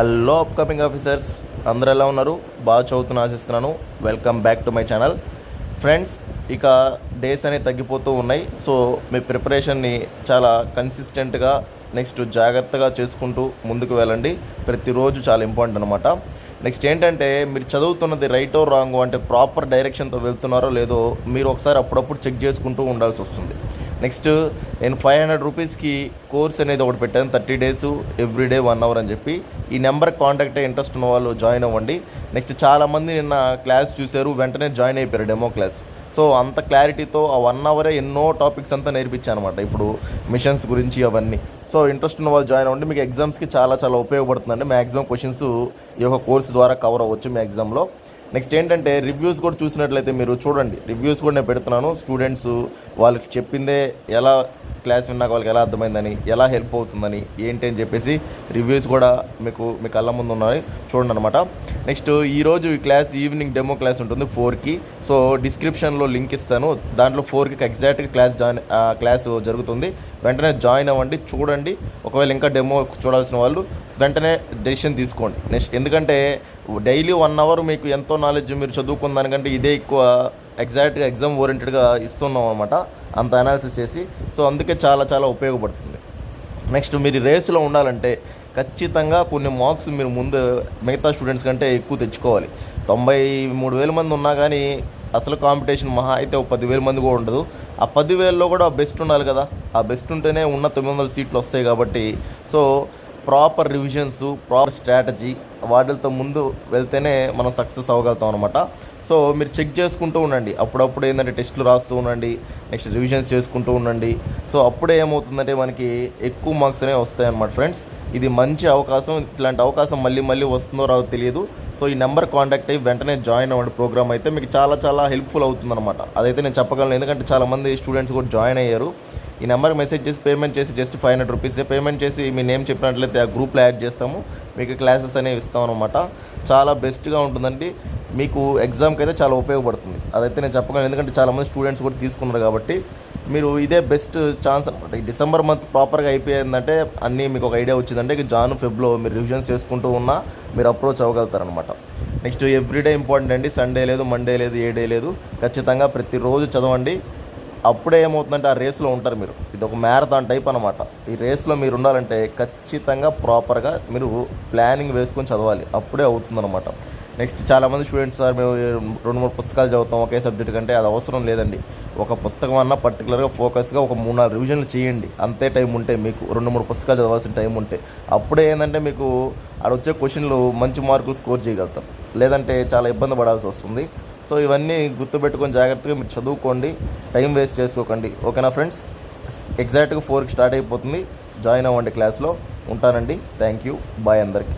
Hello upcoming officers అందరు ఎలా ఉన్నారు? బాగా చదువుతున్న ఆశిస్తున్నాను. Welcome back to my channel friends ఇక డేస్ అనేవి తగ్గిపోతూ ఉన్నాయి. సో మీ ప్రిపరేషన్ని చాలా కన్సిస్టెంట్గా నెక్స్ట్ జాగ్రత్తగా చేసుకుంటూ ముందుకు వెళ్ళండి. ప్రతిరోజు చాలా ఇంపార్టెంట్ అనమాట నెక్స్ట్ ఏంటంటే మీరు చదువుతున్నది రైటో రాంగో అంటే ప్రాపర్ డైరెక్షన్తో వెళ్తున్నారో లేదో మీరు ఒకసారి అప్పుడప్పుడు చెక్ చేసుకుంటూ ఉండాల్సి వస్తుంది. నెక్స్ట్ నేను ఫైవ్ హండ్రెడ్ రూపీస్కి కోర్స్ అనేది ఒకటి పెట్టాను thirty days every day one hour అని చెప్పి. ఈ నెంబర్ కాంటాక్ట్ అయ్యి ఇంట్రెస్ట్ ఉన్న వాళ్ళు జాయిన్ అవ్వండి. నెక్స్ట్ చాలామంది నిన్న క్లాస్ చూశారు వెంటనే జాయిన్ అయిపోయారు డెమో క్లాస్. సో అంత క్లారిటీతో ఆ వన్ అవరే ఎన్నో టాపిక్స్ అంతా నేర్పించాను అనమాట ఇప్పుడు మిషన్స్ గురించి అవన్నీ. సో ఇంట్రెస్ట్ ఉన్న వాళ్ళు జాయిన్ అవ్వండి. మీకు ఎగ్జామ్స్కి చాలా చాలా ఉపయోగపడుతుందండి. మ్యాక్సిమం క్వశ్చన్స్ ఈ యొక్క కోర్స్ ద్వారా కవర్ అవ్వచ్చు మీ ఎగ్జామ్లో. నెక్స్ట్ ఏంటంటే రివ్యూస్ కూడా చూసినట్లయితే మీరు చూడండి. రివ్యూస్ కూడా నేను పెడుతున్నాను. స్టూడెంట్స్ వాళ్ళకి చెప్పిందే ఎలా క్లాస్ విన్నాక వాళ్ళకి ఎలా అర్థమైందని ఎలా హెల్ప్ అవుతుందని ఏంటి అని చెప్పేసి రివ్యూస్ కూడా మీకు మీ కళ్ళ ముందు ఉన్నాయి. చూడండి అనమాట నెక్స్ట్ ఈరోజు ఈ క్లాస్ ఈవినింగ్ డెమో క్లాస్ ఉంటుంది ఫోర్కి సో డిస్క్రిప్షన్లో లింక్ ఇస్తాను. దాంట్లో ఫోర్కి ఎగ్జాక్ట్గా క్లాస్ జాయిన్ క్లాస్ జరుగుతుంది. వెంటనే జాయిన్ అవ్వండి చూడండి. ఒకవేళ ఇంకా డెమో చూడాల్సిన వాళ్ళు వెంటనే డెసిషన్ తీసుకోండి. నెక్స్ట్ ఎందుకంటే డైలీ వన్ అవర్ మీకు ఎంతో నాలెడ్జ్ మీరు చదువుకున్న దానికంటే ఇదే ఎక్కువ ఎగ్జాక్ట్గా ఎగ్జామ్ ఓరియంటెడ్గా ఇస్తున్నాం అనమాట అంత అనాలిసిస్ చేసి. సో అందుకే చాలా చాలా ఉపయోగపడుతుంది. నెక్స్ట్ మీరు రేసులో ఉండాలంటే ఖచ్చితంగా కొన్ని మార్క్స్ మీరు ముందు మిగతా స్టూడెంట్స్ కంటే ఎక్కువ తెచ్చుకోవాలి. తొంభై మూడు వేల మంది ఉన్నా కానీ అసలు కాంపిటీషన్ మహా అయితే ఒక పదివేల మంది కూడా ఉండదు. ఆ పదివేలలో కూడా బెస్ట్ ఉండాలి కదా. ఆ బెస్ట్ ఉంటేనే ఉన్న తొమ్మిది వందల సీట్లు వస్తాయి కాబట్టి. So proper revisions proper strategy వాటితో ముందు వెళ్తేనే మనం సక్సెస్ అవ్వగలుగుతాం అనమాట సో మీరు చెక్ చేసుకుంటూ ఉండండి. అప్పుడప్పుడు ఏంటంటే టెస్టులు రాస్తూ ఉండండి నెక్స్ట్ రివిజన్స్ చేసుకుంటూ ఉండండి. సో అప్పుడే ఏమవుతుందంటే మనకి ఎక్కువ మార్క్స్ అనేవి వస్తాయి అనమాట ఫ్రెండ్స్. ఇది మంచి అవకాశం ఇట్లాంటి అవకాశం మళ్ళీ మళ్ళీ వస్తుందో రాదో తెలియదు. సో ఈ నెంబర్ కాంటాక్ట్ అయ్యి వెంటనే జాయిన్ అవ్వండి ప్రోగ్రామ్ అయితే. మీకు చాలా చాలా హెల్ప్ఫుల్ అవుతుందన్నమాట. అదైతే నేను చెప్పగలను. ఎందుకంటే చాలామంది స్టూడెంట్స్ కూడా జాయిన్ అయ్యారు. ఈ నెంబర్కి మెసేజ్ చేసి పేమెంట్ చేసి just five hundred rupees payment చేసి మీ నేమ్ చెప్పినట్లయితే ఆ గ్రూప్లో యాడ్ చేస్తాము. మీకు క్లాసెస్ అనేవి ఇస్తాం అనమాట చాలా బెస్ట్గా ఉంటుందండి. మీకు ఎగ్జామ్కి అయితే చాలా ఉపయోగపడుతుంది. అదైతే నేను చెప్పగలను. ఎందుకంటే చాలామంది స్టూడెంట్స్ కూడా తీసుకున్నారు కాబట్టి మీరు ఇదే బెస్ట్ ఛాన్స్ అనమాట డిసెంబర్ మంత్ ప్రాపర్గా అయిపోయిందంటే అన్నీ మీకు ఒక ఐడియా వచ్చిందంటే ఇక జాన్ ఫెబ్లో మీరు రివిజన్స్ చేసుకుంటూ ఉన్నా మీరు అప్రోచ్ అవ్వగలుగుతారనమాట నెక్స్ట్ ఎవ్రీడే ఇంపార్టెంట్ అండి. సండే లేదు మండే లేదు ఏ డే లేదు. ఖచ్చితంగా ప్రతిరోజు చదవండి. అప్పుడే ఏమవుతుందంటే ఆ రేస్లో ఉంటారు మీరు. ఇది ఒక మ్యారథాన్ టైప్ అనమాట ఈ రేస్లో మీరు ఉండాలంటే ఖచ్చితంగా ప్రాపర్గా మీరు ప్లానింగ్ వేసుకొని చదవాలి. అప్పుడే అవుతుందన్నమాట. నెక్స్ట్ చాలామంది స్టూడెంట్స్ సార్ మేము రెండు మూడు పుస్తకాలు చదువుతాం ఒకే సబ్జెక్ట్ కంటే అది అవసరం లేదండి. ఒక పుస్తకం అన్న పర్టికులర్గా ఫోకస్గా ఒక మూడు నాలుగు రివిజన్లు చేయండి. అంతే టైం ఉంటే మీకు రెండు మూడు పుస్తకాలు చదవాల్సిన టైం ఉంటే. అప్పుడే ఏంటంటే మీకు ఆడ వచ్చే క్వశ్చన్లు మంచి మార్కులు స్కోర్ చేయగలుగుతారు. లేదంటే చాలా ఇబ్బంది పడాల్సి వస్తుంది. సో ఇవన్నీ గుర్తుపెట్టుకొని జాగ్రత్తగా మీరు చదువుకోండి టైం వేస్ట్ చేసుకోకండి. ఓకేనా ఫ్రెండ్స్? ఎగ్జాక్ట్గా ఫోర్కి స్టార్ట్ అయిపోతుంది. జాయిన్ అవ్వండి క్లాస్లో. ఉంటానండి. Thank you. బాయ్ అందరికీ.